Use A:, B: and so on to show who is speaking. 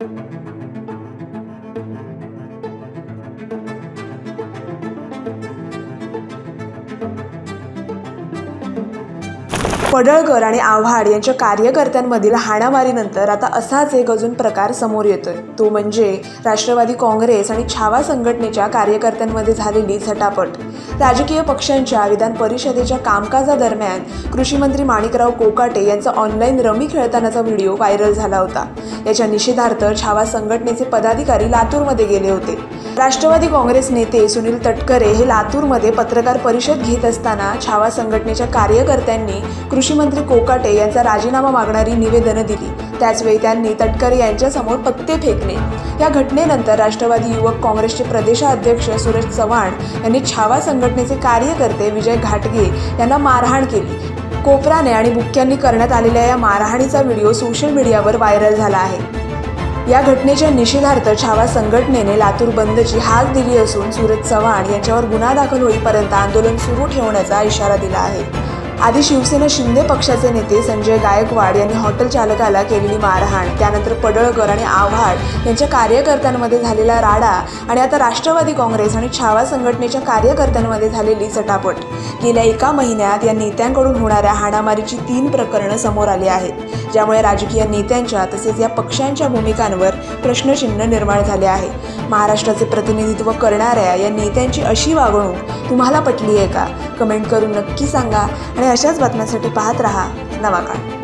A: thank you. Padalkar आणि आव्हाड यांच्या कार्यकर्त्यांमधील हाणामारीनंतर आता असाच एक अजून प्रकार समोर येतोय. तो म्हणजे राष्ट्रवादी काँग्रेस आणि छावा संघटनेच्या कार्यकर्त्यांमध्ये झालेली झटापट. राजकीय पक्षांच्या विधान परिषदेच्या कामकाजादरम्यान कृषीमंत्री माणिकराव कोकाटे यांचा ऑनलाईन रमी खेळतानाचा व्हिडिओ व्हायरल झाला होता. याच्या निषेधार्थ छावा संघटनेचे पदाधिकारी लातूरमध्ये गेले होते. राष्ट्रवादी काँग्रेस नेते सुनील तटकरे हे लातूरमध्ये पत्रकार परिषद घेत असताना छावा संघटनेच्या कार्यकर्त्यांनी कृषीमंत्री कोकाटे यांचा राजीनामा मागणारी निवेदनं दिली. त्याचवेळी त्यांनी तटकरे यांच्यासमोर पत्ते फेकणे. या घटनेनंतर राष्ट्रवादी युवक काँग्रेसचे प्रदेशाध्यक्ष सुरेश चव्हाण यांनी छावा संघटनेचे कार्यकर्ते विजय घाटगे यांना मारहाण केली. कोपराने आणि बुक्क्यांनी करण्यात आलेल्या या मारहाणीचा व्हिडिओ सोशल मीडियावर व्हायरल झाला आहे. या घटनेच्या निषेधार्थ छावा संघटनेने लातूर बंदची हाक दिली असून सूरज चव्हाण यांच्यावर गुन्हा दाखल होईपर्यंत आंदोलन सुरू ठेवण्याचा इशारा दिला आहे. आधी शिवसेना शिंदे पक्षाचे नेते संजय गायकवाड यांनी हॉटेल चालकाला केलेली मारहाण त्यानंतर पडळकर आणि आव्हाड यांच्या कार्यकर्त्यांमध्ये झालेला राडा आणि आता राष्ट्रवादी काँग्रेस आणि छावा संघटनेच्या कार्यकर्त्यांमध्ये झालेली चटापट गेल्या एका महिन्यात या नेत्यांकडून होणाऱ्या हाणामारीची तीन प्रकरणं समोर आली आहेत ज्यामुळे राजकीय नेत्यांच्या तसेच या पक्षांच्या भूमिकांवर प्रश्नचिन्ह निर्माण झाले आहे. महाराष्ट्राचे प्रतिनिधित्व करणाऱ्या या नेत्यांची अशी वागणूक तुम्हाला पटली आहे का? कमेंट करून नक्की सांगा आणि आणि अशाच बातम्यांसाठी पाहत रहा. नवा काळ.